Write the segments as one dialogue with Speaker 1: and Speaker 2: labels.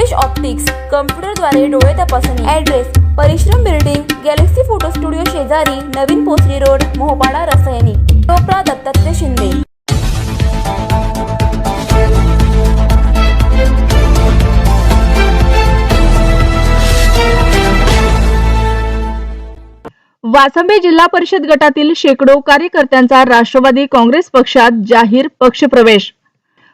Speaker 1: Deepesh optics कम्प्युटरद्वारे डोळे तपासणी. Address परिश्रम बिल्डिंग गॅलेक्सी फोटो स्टुडिओ शेजारी नवीन पोसरी रोड मोहपाडा रसायनी. टोपरा दत्तात्रय शिंदे.
Speaker 2: वासंबे जिल्हा परिषद गटातील शेकडो कार्यकर्त्यांचा राष्ट्रवादी काँग्रेस पक्षात जाहीर पक्षप्रवेश.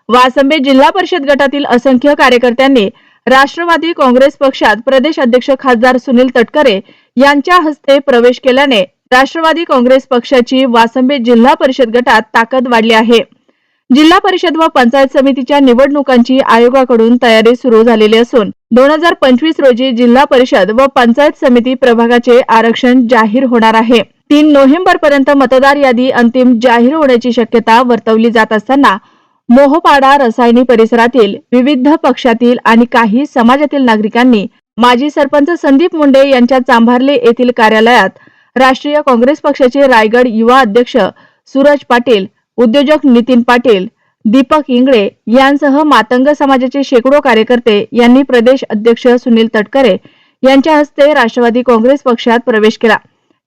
Speaker 2: वासंबे जिल्हा परिषद गटातील असंख्य कार्यकर्त्यांनी राष्ट्रवादी काँग्रेस पक्षात प्रदेश अध्यक्ष खासदार सुनील तटकरे यांच्या हस्ते प्रवेश केल्याने राष्ट्रवादी काँग्रेस पक्षाची वासंबे जिल्हा परिषद गटात ताकद वाढली आहे. जिल्हा परिषद व पंचायत समितीच्या निवडणुकांची आयोगाकडून तयारी सुरू झालेली असून दोन हजार पंचवीस रोजी जिल्हा परिषद व पंचायत समिती प्रभागाचे आरक्षण जाहीर होणार आहे. तीन नोव्हेंबर पर्यंत मतदार यादी अंतिम जाहीर होण्याची शक्यता वर्तवली जात असताना मोहपाडा रसायनी परिसरातील विविध पक्षातील आणि काही समाजातील नागरिकांनी माजी सरपंच संदीप मुंडे यांच्या चांभारले येथील कार्यालयात राष्ट्रीय काँग्रेस पक्षाचे रायगड युवा अध्यक्ष सूरज पाटील उद्योजक नितीन पाटील दीपक इंगळे यांसह मातंग समाजाचे शेकडो कार्यकर्ते यांनी प्रदेश अध्यक्ष सुनील तटकरे यांच्या हस्ते राष्ट्रवादी काँग्रेस पक्षात प्रवेश केला.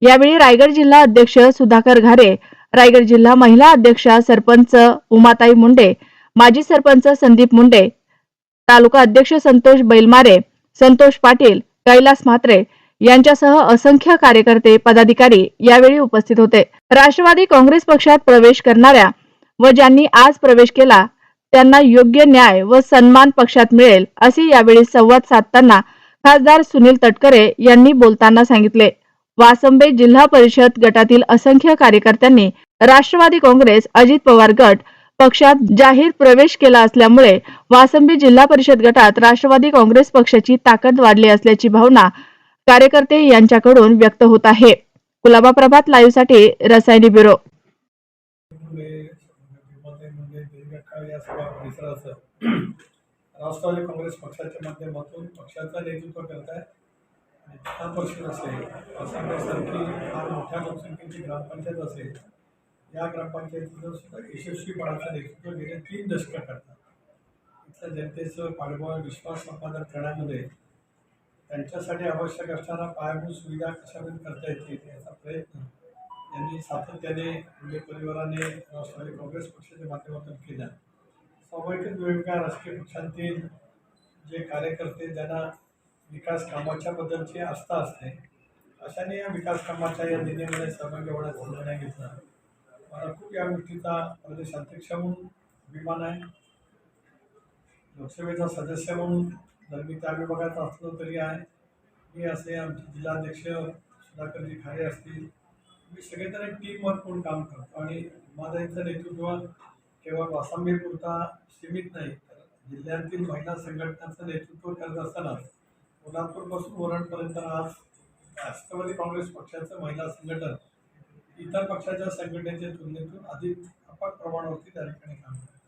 Speaker 2: यावेळी रायगड जिल्हा अध्यक्ष सुधाकर घारे रायगड जिल्हा महिला अध्यक्षा सरपंच उमाताई मुंडे माजी सरपंच संदीप मुंडे तालुका अध्यक्ष संतोष बैलमारे संतोष पाटील कैलास म्हात्रे यांच्यासह असंख्य कार्यकर्ते पदाधिकारी यावेळी उपस्थित होते. राष्ट्रवादी काँग्रेस पक्षात प्रवेश करणाऱ्या व ज्यांनी आज प्रवेश केला त्यांना योग्य न्याय व सन्मान पक्षात मिळेल असे यावेळी संवाद साधताना खासदार सुनील तटकरे यांनी बोलताना सांगितले. वासंबे जिल्हा परिषद गटातील असंख्य कार्यकर्त्यांनी राष्ट्रवादी काँग्रेस अजित पवार गट पक्षात जाहीर प्रवेश केला असल्यामुळे वासंबी जिल्हा परिषद गटात राष्ट्रवादी काँग्रेस पक्षाची ताकद वाढली असल्याची भावना कार्यकर्ते यांच्याकडून व्यक्त होत आहे. कुलाबा प्रभात लाईव्हसाठी रसायनी ब्युरो.
Speaker 3: राष्ट्रवादी काँग्रेस पक्षाच्या माध्यमातून पक्षाचं नेतृत्व करत आहे परिषद असेल आसामसारखी फार मोठ्या लोकसंख्येची ग्रामपंचायत असेल या ग्रामपंचायतीचं सुद्धा यशस्वीपणाचं नेतृत्व गेले तीन दशकं करतात. इथल्या जनतेचं पाठबळ विश्वास संपादन करण्यामध्ये त्यांच्यासाठी आवश्यक असणारा पायाभूत सुविधा कशामध्ये करता येतील याचा प्रयत्न यांनी सातत्याने मुले परिवाराने राष्ट्रवादी काँग्रेस पक्षाच्या माध्यमातून केला. स्वाभाविकच वेगवेगळ्या राजकीय पक्षांतील जे कार्यकर्ते ज्यांना विकास कामाच्या बद्दलची आस्था असते. अशाने या विकास कामाच्या या दिनेमध्ये सहभागी होण्याचा निर्णय घेतला. मला खूप या गोष्टीचा प्रदेशाध्यक्ष म्हणून अभिमान आहे. लोकसभेचा सदस्य म्हणून जर मी त्या विभागात असलो तरी आहे. मी असे आमचे जिल्हाध्यक्ष सुधाकरजी खारे असतील. मी सगळेजण एक टीमवर्क म्हणून काम करतो आणि माझं नेतृत्व केवळ वासांबीपुरता सीमित नाही तर जिल्ह्यातील महिला संघटनांचं नेतृत्व करत असताना कोल्हापूरपासून वरणपर्यंत आज राष्ट्रवादी काँग्रेस पक्षाचं महिला संघटन इतर पक्षाच्या संघटनेच्या तुलनेतून अधिक अपाट प्रमाणावरती त्या ठिकाणी काम करतं